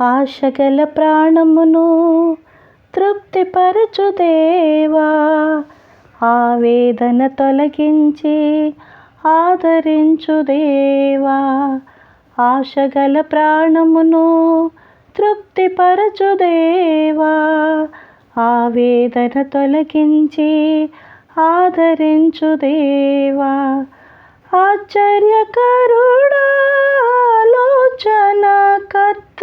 ఆశగల ప్రాణమును తృప్తిపరచుదేవా ఆవేదన తొలగించి ఆదరించుదేవా ఆశగల ప్రాణమును తృప్తిపరచుదేవా ఆవేదన తొలగించి ఆదరించుదేవా ఆశ్చర్యకరుడాలోచనకర్త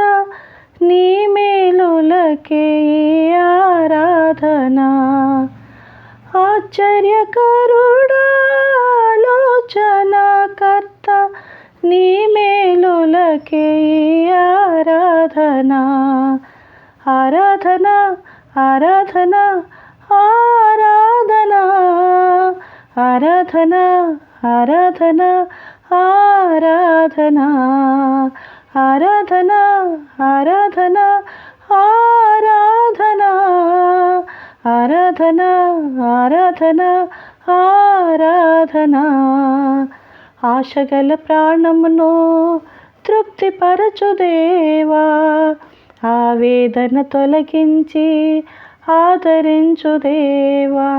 నీ మేలులకే ఆరాధన. ఆశ్చర్యకరుడా ఆలోచనకర్త నీ మేలులకే ఆరాధన. ఆరాధన ఆరాధన ఆరాధన. ఆరాధన ఆరాధన ఆరాధన. ఆరాధన ఆరాధన ఆరాధన ఆరాధన ఆరాధన ఆరాధన. ఆశగల ప్రాణమును తృప్తిపరచు దేవా. ఆవేదన తొలగించి ఆదరించు దేవా.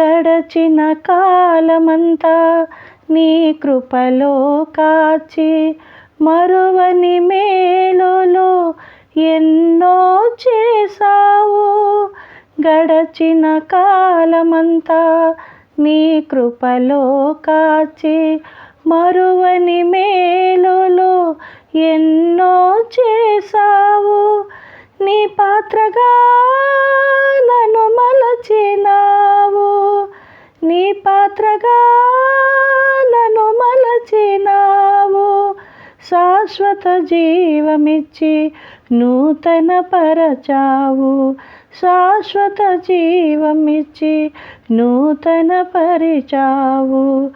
గడచిన కాలమంతా నీ కృపలో కాచి మరువని మేలులో ఎన్నో చేసావు గడచిన కాలమంతా నీ కృపలో కాచి మరువని మేలులో ఎన్నో చేసావు నీ పాత్రగా నన్ను మలచినావు. నీ పాత్రగా మలచినావు శాశ్వత జీవమిచ్చి నూతన పరచావు. శాశ్వత జీవమిచ్చి నూతన పరిచావు.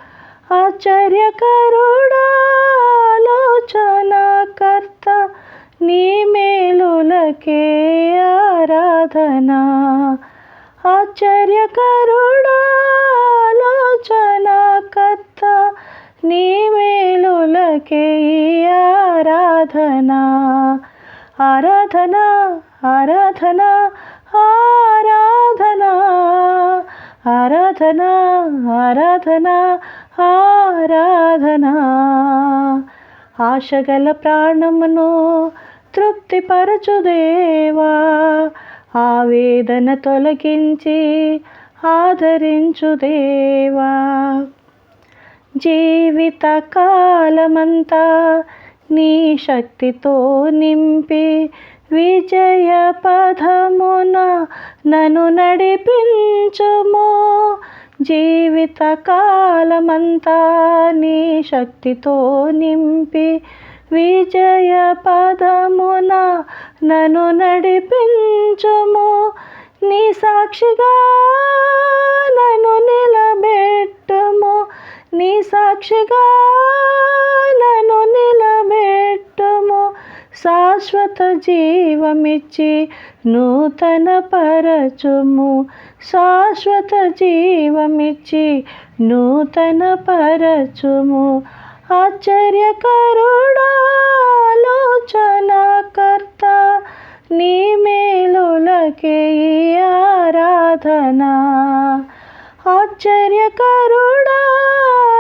ఆశ్చర్యకరుడాలోచనకర్త నీ మేలులకే ఆరాధన. ఆశ్చర్యకరుడాలోచనకర్త నీ మేలులకే ఆరాధన. ఆరాధన ఆరాధన ఆరాధన. ఆరాధన ఆరాధన ఆరాధన. ఆశగల ప్రాణమును తృప్తిపరచు దేవా. ఆవేదన తొలగించి ఆదరించు జీవితకాలమంతా జీవిత కాలమంతా నీ శక్తితో నింపి విజయ పథమున నన్ను నడిపించుము. జీవిత కాలమంతా నీ శక్తితో నింపి విజయ పదమున నన్ను నడిపించుము. నీ సాక్షిగా నీ సాక్షిగా నన్ను నిలబెట్టుము. శాశ్వత జీవమిచ్చి నూతన పరచుము శాశ్వత జీవమిచ్చి నూతన పరచుము ఆశ్చర్యకరుడాలోచనకర్త నీ మేలులకే ఆరాధనా. ఆశ్చర్యకరుడా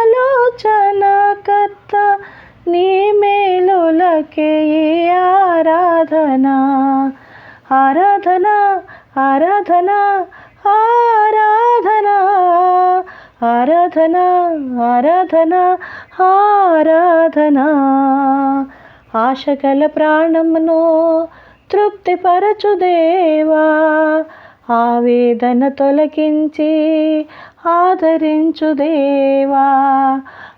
ఆలోచనకర్త నీ మేలులకే ఆరాధన. ఆరాధన ఆరాధన ఆరాధన ఆరాధన ఆరాధన ఆరాధన. ఆశగల ప్రాణమును తృప్తిపరచు దేవా ఆవేదన తొలగించి ఆదరించు దేవా.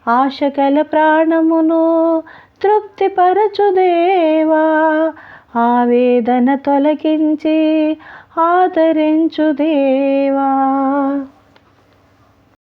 ఆశకల ప్రాణమును తృప్తిపరచు దేవా. ఆవేదన తొలగించి ఆదరించు దేవా.